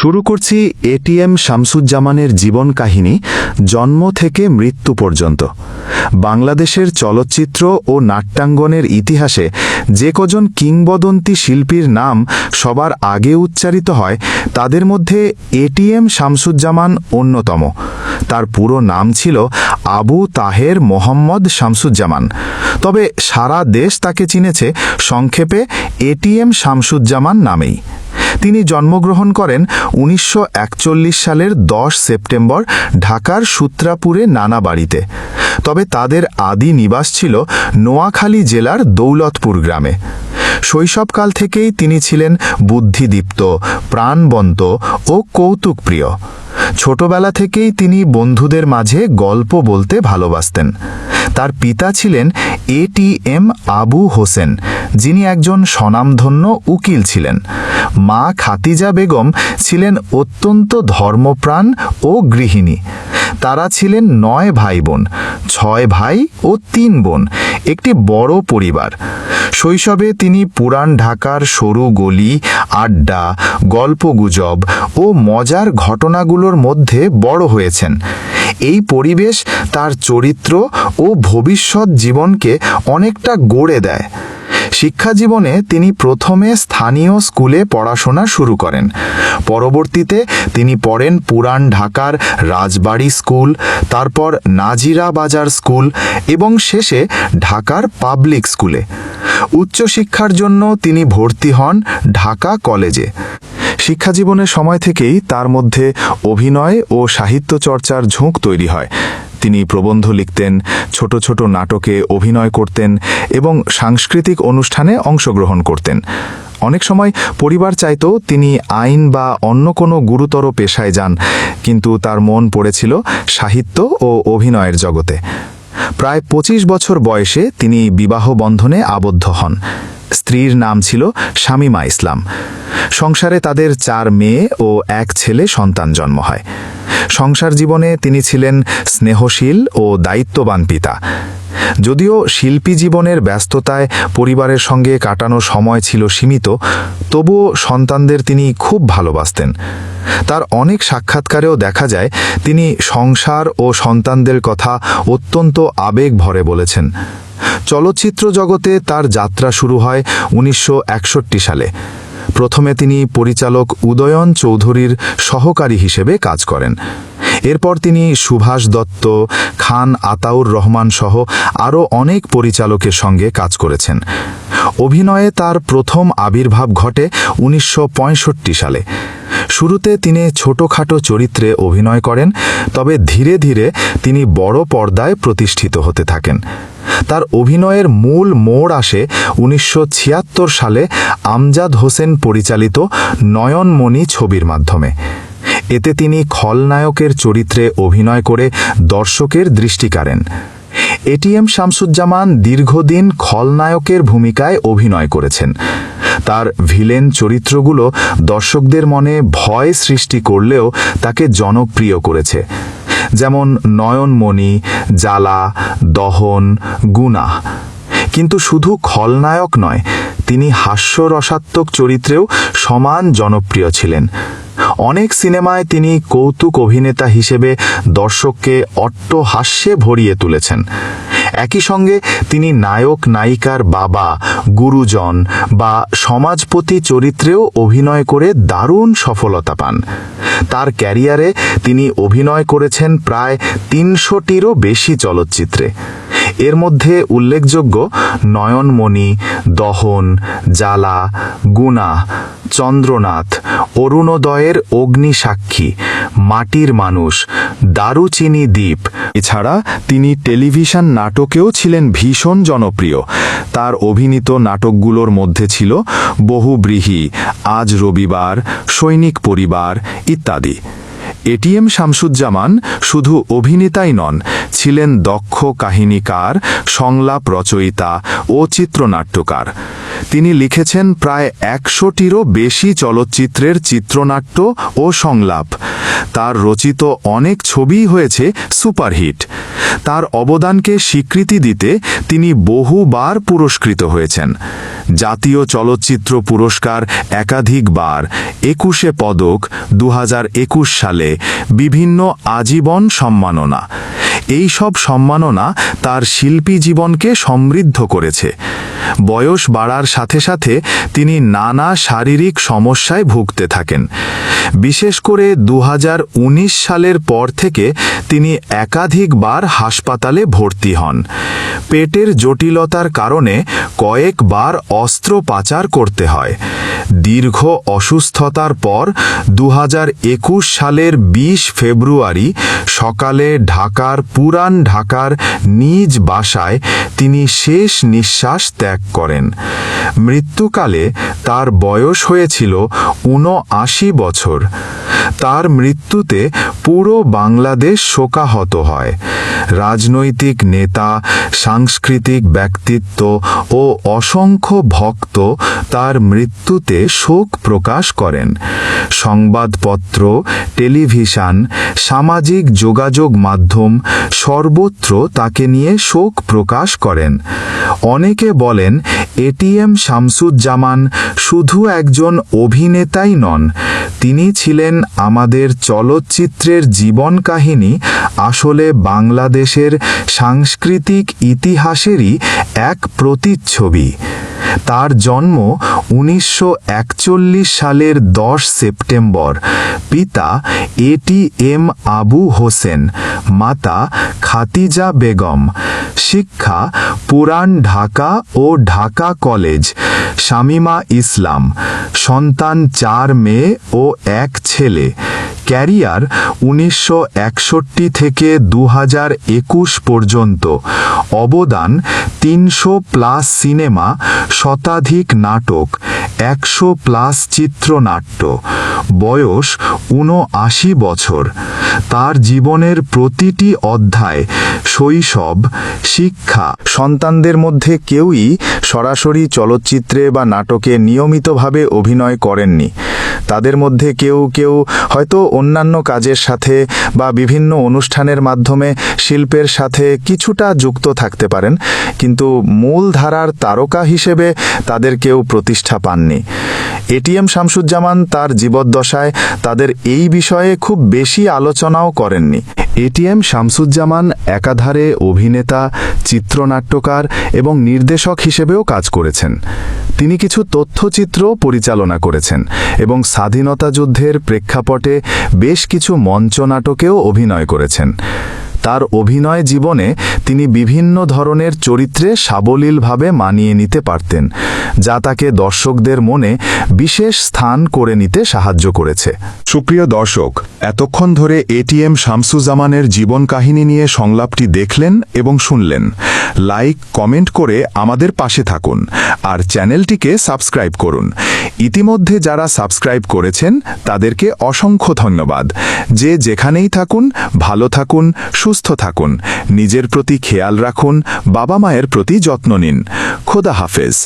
শুরু করছি এটিএম শামসুজ্জামানের জীবন কাহিনী, জন্ম থেকে মৃত্যু পর্যন্ত। বাংলাদেশের চলচ্চিত্র ও নাট্যাঙ্গনের ইতিহাসে যে কজন কিংবদন্তি শিল্পীর নাম সবার আগে উচ্চারিত হয়, তাদের মধ্যে এটিএম শামসুজ্জামান অন্যতম। তার পুরো নাম ছিল আবু তাহের মোহাম্মদ শামসুজ্জামান। তবে সারা দেশ তাকে চিনেছে সংক্ষেপে এটিএম শামসুজ্জামান নামেই। তিনি জন্মগ্রহণ করেন উনিশশো একচল্লিশ সালের ১০ সেপ্টেম্বর ঢাকার সূত্রাপুরে নানা বাড়িতে। তবে তাদের আদি নিবাস ছিল নোয়াখালী জেলার দৌলতপুর গ্রামে। শৈশবকাল থেকেই তিনি ছিলেন বুদ্ধিদীপ্ত, প্রাণবন্ত ও কৌতুকপ্রিয়। ছোটবেলা থেকেই তিনি বন্ধুদের মাঝে গল্প বলতে ভালোবাসতেন। তার পিতা ছিলেন এটিএম আবু হোসেন যিনি একজন স্বনামধন্য উকিল ছিলেন। মা খাতিজা বেগম ছিলেন অত্যন্ত ধর্মপ্রাণ ও গৃহিণী। তারা ছিলেন নয় ভাই বোন ছয় ভাই ও তিন বোন, একটি বড় পরিবার। শৈশবে তিনি পুরান ঢাকার সরু গলি, আড্ডা, গল্পগুজব ও মজার ঘটনাগুলোর মধ্যে বড় হয়েছেন। এই পরিবেশ তার চরিত্র ও ভবিষ্যৎ জীবনকে অনেকটা গড়ে দেয়। শিক্ষা জীবনে তিনি প্রথমে স্থানীয় স্কুলে পড়াশোনা শুরু করেন। পরবর্তীতে তিনি পড়েন পুরান ঢাকার রাজবাড়ি স্কুল, তারপর নাজিরা বাজার স্কুল এবং শেষে ঢাকার পাবলিক স্কুলে। উচ্চশিক্ষার জন্য তিনি ভর্তি হন ঢাকা কলেজে। শিক্ষাজীবনের সময় থেকেই তার মধ্যে অভিনয় ও সাহিত্য চর্চার ঝোঁক তৈরি হয়। তিনি প্রবন্ধ লিখতেন, ছোট ছোট নাটকে অভিনয় করতেন এবং সাংস্কৃতিক অনুষ্ঠানে অংশগ্রহণ করতেন। অনেক সময় পরিবার চাইতো তিনি আইন বা অন্য কোনো গুরুতর পেশায় যান, কিন্তু তার মন পড়েছিল সাহিত্য ও অভিনয়ের জগতে। প্রায় ২৫ বছর বয়সে তিনি বিবাহ বন্ধনে আবদ্ধ হন। স্ত্রীর নাম ছিল শামিমা ইসলাম। সংসারে তাদের চার মেয়ে ও এক ছেলে সন্তান জন্ম হয়। সংসার জীবনে তিনি ছিলেন স্নেহশীল ও দায়িত্ববান পিতা। যদিও শিল্পী জীবনের ব্যস্ততায় পরিবারের সঙ্গে কাটানো সময় ছিল সীমিত, তবুও সন্তানদের তিনি খুব ভালোবাসতেন। তার অনেক সাক্ষাৎকারেও দেখা যায়, তিনি সংসার ও সন্তানদের কথা অত্যন্ত আবেগ ভরে বলেছেন। চলচ্চিত্র জগতে তার যাত্রা শুরু হয় উনিশশো একষট্টি সালে। প্রথমে তিনি পরিচালক উদয়ন চৌধুরীর সহকারী হিসেবে কাজ করেন। এরপর তিনি সুভাষ দত্ত, খান আতাউর রহমান সহ আরও অনেক পরিচালকের সঙ্গে কাজ করেছেন। অভিনয়ে তার প্রথম আবির্ভাব ঘটে উনিশশো পঁয়ষট্টি সালে। শুরুতে তিনি ছোটখাটো চরিত্রে অভিনয় করেন, তবে ধীরে ধীরে তিনি বড় পর্দায় প্রতিষ্ঠিত হতে থাকেন। তার অভিনয়ের মূল মোড় আসে উনিশশো ছিয়াত্তর সালে আমজাদ হোসেন পরিচালিত নয়নমণি ছবির মাধ্যমে। এতে তিনি খলনায়কের চরিত্রে অভিনয় করে দর্শকের দৃষ্টি কাড়েন। এটিএম শামসুজ্জামান দীর্ঘদিন খলনায়কের ভূমিকায় অভিনয় করেছেন। তার ভিলেন চরিত্রগুলো দর্শকদের মনে ভয় সৃষ্টি করলেও তাকে জনপ্রিয় করেছে। যেমন নয়নমণি, জ্বালা, দহন, গুনা। কিন্তু শুধু খলনায়ক নয়, তিনি হাস্যরসাত্মক চরিত্রেও সমান জনপ্রিয় ছিলেন। অনেক সিনেমায় তিনি কৌতুক অভিনেতা হিসেবে দর্শককে অট্ট হাস্যে ভরিয়ে তুলেছেন। একই সঙ্গে তিনি নায়ক, নায়িকার বাবা, গুরুজন বা সমাজপতি চরিত্রেও অভিনয় করে দারুণ সফলতা পান। তার ক্যারিয়ারে তিনি অভিনয় করেছেন প্রায় তিনশোটিরও বেশি চলচ্চিত্রে। এর মধ্যে উল্লেখযোগ্য নয়নমণি, দহন, জ্বালা, গুনা, চন্দ্রনাথ, অরুণোদয়ের অগ্নিসাক্ষী মাটির মানুষ, দারুচিনি দ্বীপ। এছাড়া তিনি টেলিভিশন নাটকেও ছিলেন ভীষণ জনপ্রিয়। তার অভিনীত নাটকগুলোর মধ্যে ছিল বহুব্রীহি, আজ রবিবার, সৈনিক পরিবার ইত্যাদি। এটিএম শামসুজ্জামান শুধু অভিনেতাই নন ছিলেন দক্ষ কাহিনীকার, সংলাপ রচয়িতা ও চিত্রনাট্যকার। তিনি লিখেছেন প্রায় একশোটিরও বেশি চলচ্চিত্রের চিত্রনাট্য ও সংলাপ। তার রচিত অনেক ছবিই হয়েছে সুপারহিট। তার অবদানকে স্বীকৃতি দিতে তিনি বহুবার পুরস্কৃত হয়েছেন। জাতীয় চলচ্চিত্র পুরস্কার একাধিকবার, একুশে পদক দু হাজার একুশ সালে বিভিন্ন আজীবন সম্মাননা। এই সব সম্মাননা তার শিল্পী জীবনকে সমৃদ্ধ করেছে। বয়স বাড়ার সাথে সাথে তিনি নানা শারীরিক সমস্যায় ভুগতে থাকেন। বিশেষ করে দু হাজার উনিশ সালের পর থেকে তিনি একাধিকবার হাসপাতালে ভর্তি হন। পেটের জটিলতার কারণে কয়েকবার অস্ত্রোপাচার করতে হয়। দীর্ঘ অসুস্থতার পর দু হাজার একুশ সালের ২০ ফেব্রুয়ারি সকালে ঢাকার পুরান ঢাকার নিজ বাসায় তিনি শেষ নিঃশ্বাস ত্যাগ করেন। মৃত্যুকালে তার বয়স হয়েছিল ঊনআশি বছর। তার মৃত্যুতে পুরো বাংলাদেশ শোকাহত হয়। রাজনৈতিক নেতা, সাংস্কৃতিক ব্যক্তিত্ব ও অসংখ্য ভক্ত তার মৃত্যুতে শোক প্রকাশ করেন। সংবাদপত্র, টেলিভিশন, সামাজিক যোগাযোগ মাধ্যম সর্বত্র তাকে নিয়ে শোক প্রকাশ করেন। অনেকে বলেন এটিএম শামসুজ্জামান শুধু একজন অভিনেতাই নন তিনি ছিলেন আমাদের চলচ্চিত্রের জীবন কাহিনী, আসলে বাংলাদেশের সাংস্কৃতিক ইতিহাসেরই এক প্রতিচ্ছবি। তার জন্ম উনিশশো একচল্লিশ সালের দশ সেপ্টেম্বর। পিতা এটি এম আবু হোসেন, মাতা খাতিজা বেগম। শিক্ষা পুরান ঢাকা ও ঢাকা কলেজ। শামিমা ইসলাম, সন্তান চার মেয়ে ও এক ছেলে। ক্যারিয়ার উনিশশো একষট্টি থেকে দু হাজার একুশ পর্যন্ত। অবদান তিনশো প্লাস সিনেমা, শতাধিক নাটক, একশো প্লাস চিত্রনাট্য। বয়স ঊনআশি বছর। তার জীবনের প্রতিটি অধ্যায়, শৈশব, শিক্ষা, সন্তানদের মধ্যে কেউই সরাসরি চলচ্চিত্রে বা নাটকে নিয়মিতভাবে অভিনয় করেননি। তাদের মধ্যে কেউ কেউ হয়তো অন্যান্য কাজের সাথে বা বিভিন্ন অনুষ্ঠানের মাধ্যমে শিল্পের সাথে কিছুটা যুক্ত থাকতে পারেন, কিন্তু মূল ধারার তারকা হিসেবে তাদের কেউ প্রতিষ্ঠা পাননি। এটিএম শামসুজ্জামান তার জীবদ্দশায় তাদের এই বিষয়ে খুব বেশি আলোচনাও করেননি। এটিএম শামসুজ্জামান একাধারে অভিনেতা, চিত্রনাট্যকার এবং নির্দেশক হিসেবেও কাজ করেছেন। তিনি কিছু তথ্যচিত্র পরিচালনা করেছেন এবং স্বাধীনতা যুদ্ধের প্রেক্ষাপটে বেশ কিছু মঞ্চনাটকেও অভিনয় করেছেন। তার অভিনয় জীবনে তিনি বিভিন্ন ধরনের চরিত্রে সাবলীলভাবে মানিয়ে নিতে পারতেন, যা তাকে দর্শকদের মনে বিশেষ স্থান করে নিতে সাহায্য করেছে। সুপ্রিয় দর্শক, এতক্ষণ ধরে এটিএম শামসুজামানের জীবন কাহিনী নিয়ে সংলাপটি দেখলেন এবং শুনলেন। লাইক, কমেন্ট করে আমাদের পাশে থাকুন আর চ্যানেলটিকে সাবস্ক্রাইব করুন। ইতিমধ্যে যারা সাবস্ক্রাইব করেছেন, তাদেরকে অসংখ্য ধন্যবাদ। যে যেখানেই থাকুন, ভালো থাকুন সুস্থ থাকুন। নিজের প্রতি খেয়াল রাখুন বাবা মায়ের প্রতি যত্ন নিন। খোদা হাফেজ।